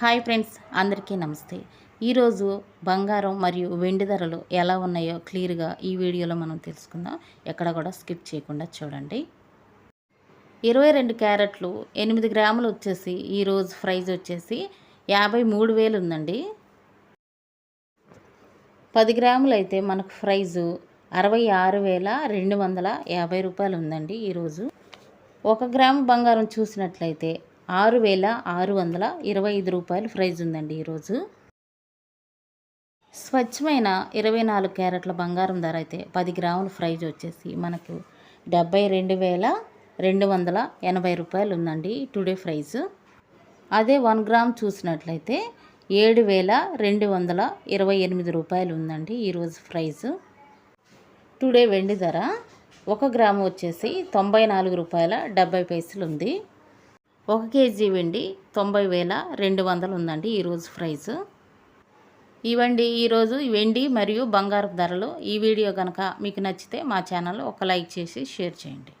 Hi friends అందరికీ నమస్తే. ఈరోజు బంగారం మరియు వెండి ధరలు ఎలా ఉన్నాయో క్లియర్గా ఈ వీడియోలో మనం తెలుసుకుందాం. ఎక్కడ కూడా స్కిప్ చేయకుండా చూడండి. ఇరవై రెండు క్యారెట్లు ఎనిమిది గ్రాములు వచ్చేసి ఈరోజు ప్రైజ్ వచ్చేసి యాభై మూడు వేలు ఉందండి. పది గ్రాములు అయితే మనకు ప్రైజు అరవై ఆరు వేల రెండు వందల యాభై రూపాయలు ఉందండి ఈరోజు. ఒక గ్రాము బంగారం చూసినట్లయితే ఆరు వేల ఆరు వందల ఇరవై ఐదు రూపాయలు ప్రైజ్ ఉందండి ఈరోజు. స్వచ్ఛమైన ఇరవై నాలుగు క్యారెట్ల బంగారం ధర అయితే పది గ్రాముల ప్రైజ్ వచ్చేసి మనకు డెబ్బై రెండు వేల రెండు వందల ఎనభై రూపాయలు ఉందండి టుడే ప్రైజ్. అదే వన్ గ్రామ్ చూసినట్లయితే ఏడు వేల రెండు వందల ఇరవై ఎనిమిది రూపాయలు ఉందండి ఈరోజు ప్రైజ్. టుడే వెండి ధర ఒక గ్రాము వచ్చేసి తొంభై నాలుగు రూపాయల డెబ్బై పైసలు ఉంది. ఒక కేజీ వెండి తొంభై వేల రెండు వందలు ఉందండి ఈరోజు ప్రైస్. ఇవండి ఈరోజు వెండి మరియు బంగారు ధరలు. ఈ వీడియో కనుక మీకు నచ్చితే మా ఛానల్ ఒక లైక్ చేసి షేర్ చేయండి.